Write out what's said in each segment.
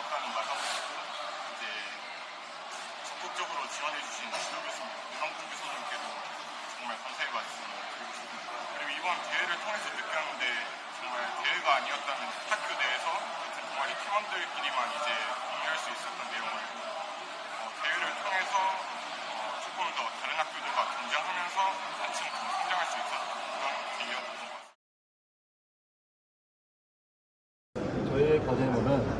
종합과는 나가고 싶고 이제 적극적으로 지원해주신 지도 교수님, 유랑국 교수님께도 정말 감사의 말씀을 드리고 싶습니다. 그리고 이번 대회를 통해서 느꼈는데 정말 대회가 아니었다면 학교 내에서 같은 팀원들끼리만 이제 공유할 수 있었던 내용을 어, 대회를 통해서 어, 조금 더 다른 학교들과 경쟁하면서 한층 성장할 수 있었던 그런 기회였습니다. 저희의 과제는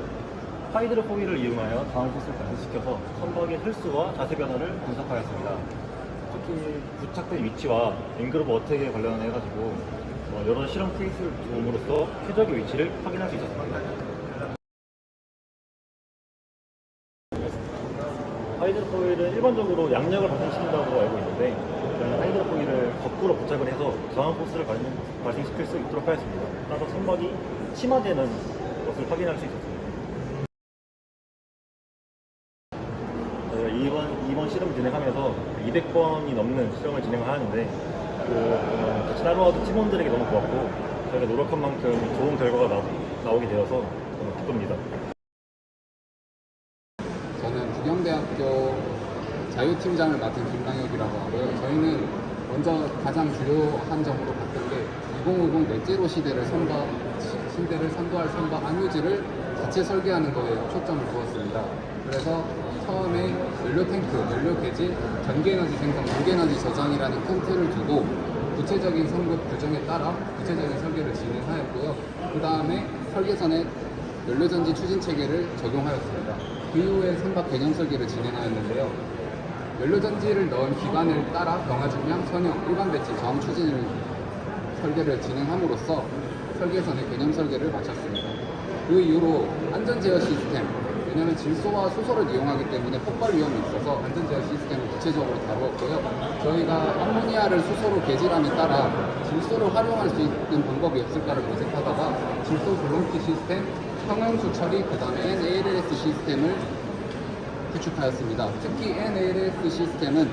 하이드로포일을 이용하여 다음 코스를 발생시켜서 선박의 헬스와 자세 변화를 분석하였습니다. 특히 부착된 위치와 앵그로브 어택에 관련해 가지고 어, 여러 실험 케이스를 도움으로써 최적의 위치를 확인할 수 있었습니다. 하이드로포일은 일반적으로 양력을 발생시킨다고 알고 있는데 저희는 하이드로포일을 거꾸로 부착을 해서 코스를 발생, 발생시킬 수 있도록 하였습니다. 따라서 선박이 침하되는 것을 확인할 수 있었습니다. 번, 실험 진행하면서 200번이 넘는 실험을 진행하는데 그 어, 같이 따라와준 팀원들에게 너무 고맙고 저희가 노력한 만큼 좋은 결과가 나, 나오게 되어서 너무 기쁩니다. 저는 부경대학교 자유팀장을 맡은 김강혁이라고 하고요. 저희는 먼저 가장 주요한 점으로 봤던 게 2050 넷제로 시대를 선박, 시- 시대를 선도할 선박 안유지를 자체 설계하는 거에 초점을 두었습니다. 그래서 처음에 연료 탱크, 연료 개지, 전기에너지 생성, 무게에너지 저장이라는 큰 틀을 두고 구체적인 성급 규정에 따라 구체적인 설계를 진행하였고요. 그 다음에 설계선에 연료전지 추진 체계를 적용하였습니다. 그 이후에 선박 개념 설계를 진행하였는데요. 연료전지를 넣은 기관을 따라 경화중량, 선형, 일반 배치, 저항 추진을 설계를 진행함으로써 설계선의 개념 설계를 마쳤습니다. 그 이후로 안전 제어 시스템, 왜냐하면 질소와 수소를 이용하기 때문에 폭발 위험이 있어서 안전 제어 시스템을 구체적으로 다루었고요. 저희가 암모니아를 수소로 개질함에 따라 질소를 활용할 수 있는 방법이 없을까를 모색하다가 질소 블롱키 시스템, 평형수 처리, 그 다음에 NALS 시스템을 구축하였습니다. 특히 NALS 시스템은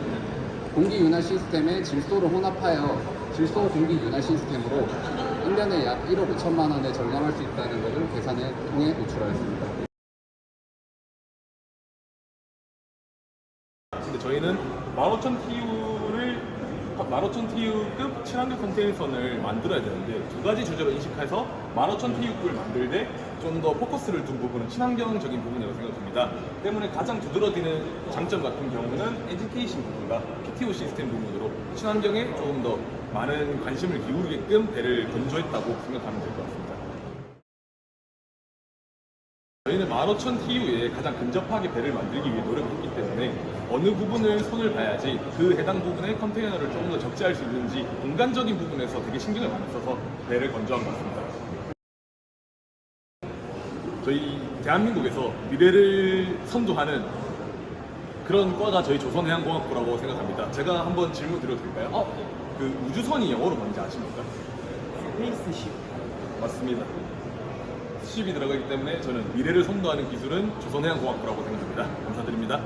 공기 윤활 시스템에 질소를 혼합하여 질소 공기 윤활 시스템으로 1년에 약 1억 5천만 원에 절감할 수 있다는 것을 계산에 통해 노출하였습니다. 근데 저희는 15,000TU를 15,000TU급 친환경 컨테이너선을 만들어야 되는데 두 가지 주제로 인식해서 15,000TU급을 만들 때 좀 더 포커스를 둔 부분은 친환경적인 부분이라고 생각합니다. 때문에 가장 두드러지는 장점 같은 경우는 에듀케이션 부분과 PTO 시스템 부분으로 친환경에 조금 더 많은 관심을 기울이게끔 배를 건조했다고 생각하면 될 것 같습니다. 저희는 15,000TU에 가장 근접하게 배를 만들기 위해 노력했기 때문에 어느 부분을 손을 봐야지 그 해당 부분의 컨테이너를 조금 더 적재할 수 있는지 공간적인 부분에서 되게 신경을 많이 써서 배를 건조한 것 같습니다. 저희 대한민국에서 미래를 선도하는 그런 과가 저희 조선해양공학부라고 생각합니다. 제가 한번 질문 드려도 될까요? 어, 그 우주선이 영어로 뭔지 아십니까? 스페이스십. 맞습니다. 수십이 들어가기 때문에 저는 미래를 선도하는 기술은 조선해양공학부라고 생각합니다. 감사드립니다.